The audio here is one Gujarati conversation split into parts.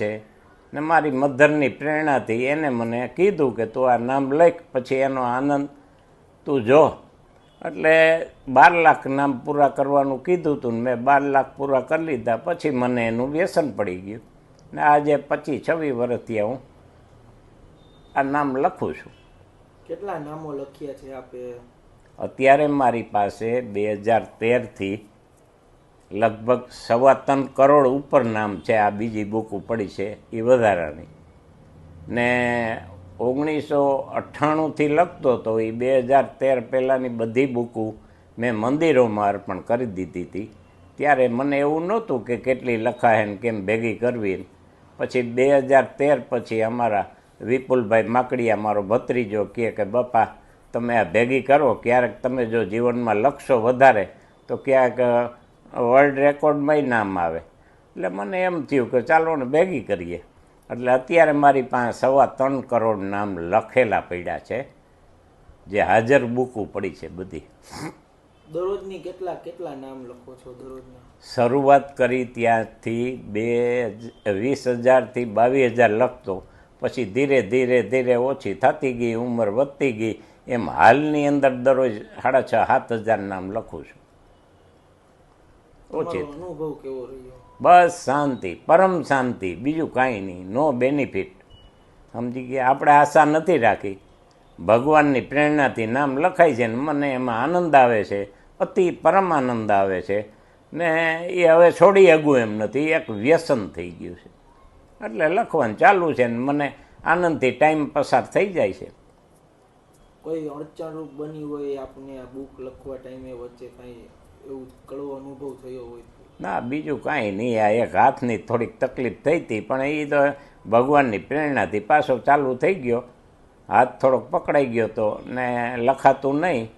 છે. ને મારી મધરની પ્રેરણાથી એને મને કીધું કે તું આ નામ લખ પછી એનો આનંદ તું જો. એટલે બાર લાખ નામ પૂરા કરવાનું કીધું હતું ને મેં બાર લાખ પૂરા કરી લીધા પછી મને એનું વ્યસન પડી ગયું. ને આજે પચીસ છવ્વીસ વર્ષથી હું આ નામ લખું છું. કેટલા નામો લખ્યા છે આપે? અત્યારે મારી પાસે બે હજાર તેરથી લગભગ સવા ત્રણ કરોડ ઉપર નામ છે આ બીજી બુક પડી છે, એ વધારાની. ને ઓગણીસો અઠ્ઠાણુંથી લખતો હતો, એ બે હજાર તેર પહેલાંની બધી બુકો મેં મંદિરોમાં અર્પણ કરી દીધી હતી. ત્યારે મને એવું નહોતું કે કેટલી લખાય ને કેમ ભેગી કરવી પછી બે હજાર તેર પછી અમારા વિપુલભાઈ માકડીયા, મારો ભત્રીજો, કહે કે બાપા, તમે આ ભેગી કરો, ક્યારેક તમે જો જીવનમાં લખશો વધારે, તો ક્યાંક વર્લ્ડ રેકોર્ડમાંય નામ આવે. એટલે મને એમ થયું કે ચાલો ને ભેગી કરીએ. એટલે અત્યારે મારી પાસે સવા ત્રણ કરોડ નામ લખેલા પડ્યા છે જે હાજર બુકું પડી છે બધી. દરરોજની કેટલા કેટલા નામ લખો છો દરરોજના? શરૂઆત કરી ત્યાંથી બે વીસ હજારથી બાવીસ હજાર લખતો પછી ધીરે ધીરે ધીરે ઓછી થતી ગઈ ઉંમર વધતી ગઈ. એમ હાલની અંદર દરરોજ સાડા છ સાત હજાર નામ લખું છું. ઓછી અનુભવ કેવો રહ્યો? બસ શાંતિ પરમ શાંતિ. બીજું કાંઈ નહીં. નો બેનિફિટ સમજી ગયા? આપણે આશા નથી રાખી. ભગવાનની પ્રેરણાથી નામ લખાય છે ને મને એમાં આનંદ આવે છે. અતિ પરમ આનંદ આવે છે. ને એ હવે છોડી અગું એમ નથી. એક વ્યસન થઈ ગયું છે. એટલે લખવાનું ચાલુ છે ને મને આનંદથી ટાઈમ પસાર થઈ જાય છે. કોઈ અડચણરૂપ બની હોય આપને આ બુક લખવા ટાઈમે વચ્ચે કાંઈ ના, બીજું કાંઈ નહીં. આ એક હાથની થોડીક તકલીફ થઈ હતી, પણ એ તો ભગવાનની પ્રેરણાથી પાછો ચાલુ થઈ ગયો. હાથ થોડોક પકડાઈ ગયો તો ને લખાતું નહીં.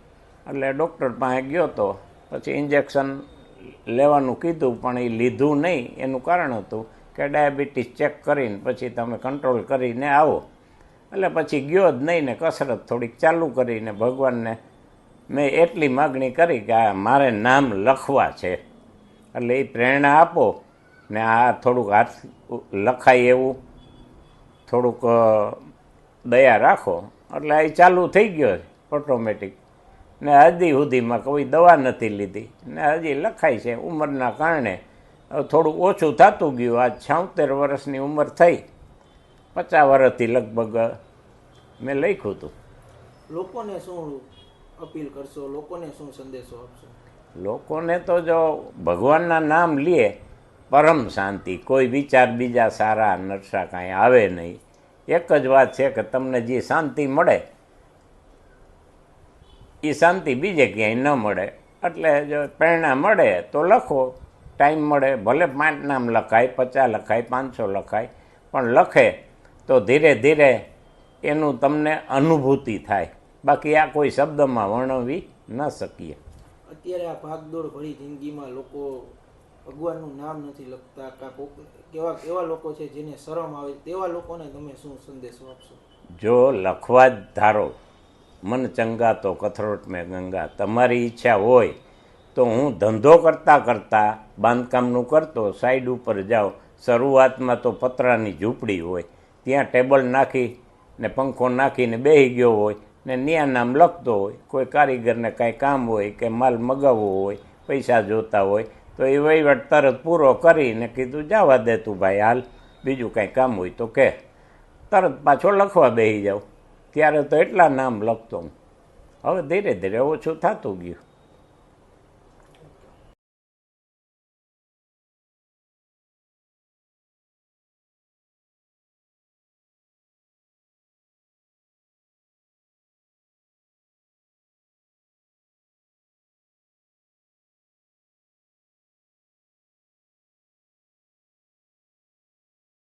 એટલે ડૉક્ટર પાસે ગયો તો. પછી ઇન્જેક્શન લેવાનું કીધું, પણ એ લીધું નહીં. એનું કારણ હતું કે ડાયાબિટીસ ચેક કરીને પછી તમે કંટ્રોલ કરીને આવો. એટલે પછી ગયો જ નહીં ને કસરત થોડીક ચાલુ કરીને ભગવાનને મેં એટલી માગણી કરી કે આ મારે નામ લખવા છે. એટલે એ પ્રેરણા આપો ને આ થોડુંક હાથ લખાય એવું. થોડુંક દયા રાખો. એટલે એ ચાલુ થઈ ગયો છે ઓટોમેટિક ને હજી સુધીમાં કોઈ દવા નથી લીધી. ને હજી લખાય છે ઉંમરના કારણે. થોડું ઓછું થતું ગયું. આ છાંતેર વર્ષની ઉંમર થઈ. પચાસ વર્ષથી લગભગ મેં લખ્યું હતું. લોકોને શું અપીલ કરશો, લોકોને શું સંદેશો આપશો? લોકોને તો જો ભગવાનના નામ લે, પરમ શાંતિ, કોઈ વિચાર બીજા સારા નરસા કાંઈ આવે નહીં. એક જ વાત છે કે તમને જે શાંતિ મળે એ શાંતિ બીજે ક્યાંય ન મળે. એટલે જો પ્રેરણા મળે તો લખો. ટાઈમ મળે, ભલે પાંચ નામ લખાય, પચાસ લખાય, પાંચસો લખાય, પણ લખે તો ધીરે ધીરે એનું તમને અનુભૂતિ થાય. બાકી આ કોઈ શબ્દમાં વર્ણવી ન શકીએ. અત્યારે આ ભાગદોડ ભરી જિંદગીમાં લોકો ભગવાનનું નામ નથી લખતા કા કેવા એવા લોકો છે જેને શરમ આવે તેવા લોકોને તમે શું સંદેશો આપશો? જો લખવા જ ધારો મન ચંગા તો કથરોટ મેં ગંગા તમારી ઈચ્છા હોય તો હું ધંધો કરતાં કરતાં બાંધકામનું કરતો સાઈડ ઉપર જાઓ શરૂઆતમાં તો પતરાની ઝૂંપડી હોય ત્યાં ટેબલ નાખી ને પંખો નાખીને બેસી ગયો હોય ને ન્યા નામ લખતો હોય, કોઈ કારીગરને કાંઈ કામ હોય કે માલ મગાવવો હોય, પૈસા જોતા હોય, તો એ વહીવટ તરત પૂરો કરીને કીધું, જવા દે તું ભાઈ, હાલ, બીજું કાંઈ કામ હોય તો કે. તરત પાછો લખવા બેસી જાઉં. ત્યારે તો એટલા નામ લખતો હું. હવે ધીરે ધીરે ઓછું થતું ગયું.